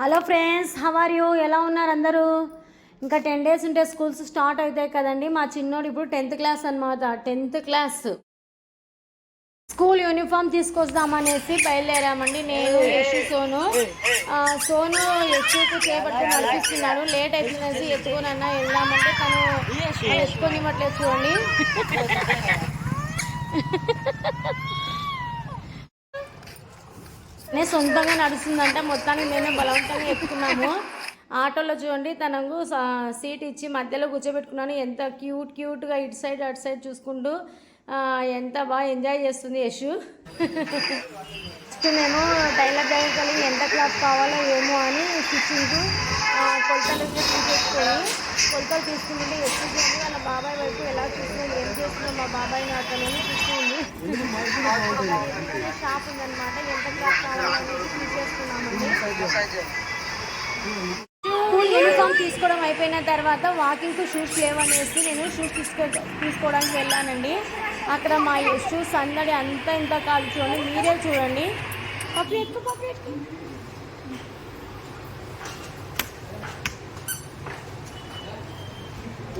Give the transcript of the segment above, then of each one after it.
Hello friends how are you ఎలా ఉన్నారు అందరూ? ఇంకా టెన్ డేస్ ఉంటే స్కూల్స్ స్టార్ట్ అవుతాయి కదండి. మా చిన్నోడు ఇప్పుడు టెన్త్ క్లాస్ అనమాట టెన్త్ క్లాస్ స్కూల్ యూనిఫామ్ తీసుకొస్తామనేసి బయలుదేరామండి. నేను యశు సోను. సోను యశుకు చేపట్టి నడిపిస్తున్నాడు లేట్ అవుతుందనేసి ఎత్తుకొని అన్న వెళ్దామంటే తను ఎత్తుకొని ఇవ్వట్లేదు చూడండి నేను సొంతంగా నడుస్తుందంటే మొత్తానికి నేనే బలవంతంగా ఎక్కుతున్నాము ఆటోలో చూడండి తనకు సీట్ ఇచ్చి మధ్యలో కూర్చోబెట్టుకున్నాను. ఎంత క్యూట్ క్యూట్గా ఇటు సైడ్ అటు సైడ్ చూసుకుంటూ ఎంత బాగా ఎంజాయ్ చేస్తుంది యశు. నెక్స్ట్ మేము టైలర్ దగ్గరికి ఎంత క్లాత్ కావాలో ఏమో అని స్టిచ్చింగ్ కొలతలు తీసుకొని కొలతలు తీసుకుంటే యశు చూడండి వాళ్ళ బాబాయ్ వైపు ఎలా చూస్తున్నాడు ఏం చేస్తున్నాం మా బాబాయ్ అతను చూస్తుంది. షాప్ ఉందన్నమాట ఎంత క్లాత్ కావాలనేది తీసేసుకున్నామండి. స్కూల్ యూనిఫామ్ తీసుకోవడం అయిపోయిన తర్వాత వాకింగ్కు షూస్ లేవనేసి నేను షూస్ తీసుకో తీసుకోవడానికి వెళ్ళానండి. అక్కడ మా షూస్ అందడి అంత ఇంత కాదు చూడండి మీరే చూడండి. పప్పి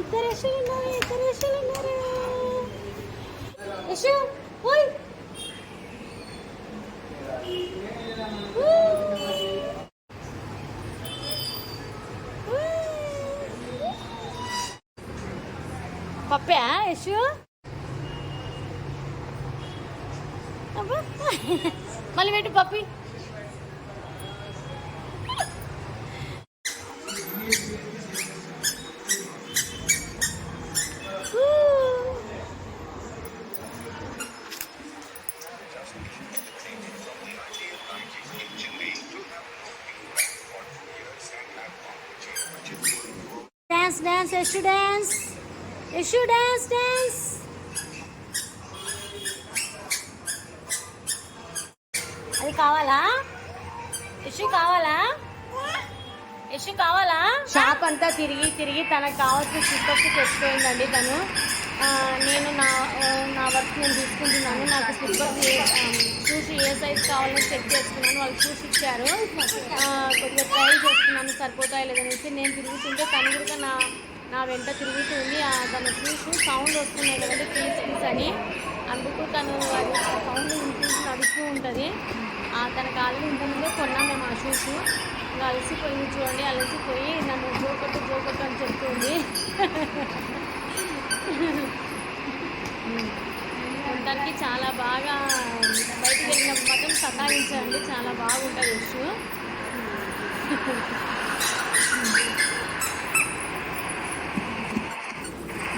ఇద్దరు యశులు ఉన్నారు ఇద్దరు యశులు ఉన్నారు. యశు ఓయ్. పప్పా యశు అబ్బా. మళ్ళీ పెట్టు పప్పి dance dance Yashu dance Yashu dance dance కావాలా? ఇష్యూ కావాలా? ఇష్యూ కావాలా? షాప్ అంతా తిరిగి తిరిగి తనకు కావాల్సిన స్లిప్పర్స్ తెచ్చిపోయిందండి తను. నేను నా నా వర్క్ నేను తీసుకుంటున్నాను. నాకు స్లిప్పర్స్ ఏ షూస్ ఏ సైజ్ కావాలో చెక్ చేసుకున్నాను. వాళ్ళు షూస్ ఇచ్చారు. కొద్దిగా ట్రై చేస్తున్నాను. సరిపోతాయి లేదనేసి నేను తిరుగుతుంటే తను కూడా నా నా వెంట తిరుగుతుంది తన షూస్ సౌండ్ వస్తున్నాయి కదండి పీస్ పీస్ అని. అందుకు తను సౌండ్ వినిపించి నడుస్తూ ఉంటుంది. తనకు ఆల్రెడీ ఇంతకుముందే కొన్నాం మేము ఆ షూస్ ఇంకా అలసిపోయింది చూడండి అలసిపోయి నన్ను జోకొట్టు జోకొట్టు అని చెప్తుంది. మొత్తానికి చాలా బాగా బయటకు వెళ్ళినప్పుడు మాత్రం సతాయించండి చాలా బాగుంటుంది ఇష్యూ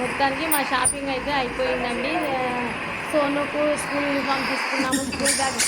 మొత్తానికి మా షాపింగ్ అయితే అయిపోయిందండి. సోనుకు స్కూల్ యూనిఫామ్ తీసుకున్నాము స్కూల్ బ్యాగ్.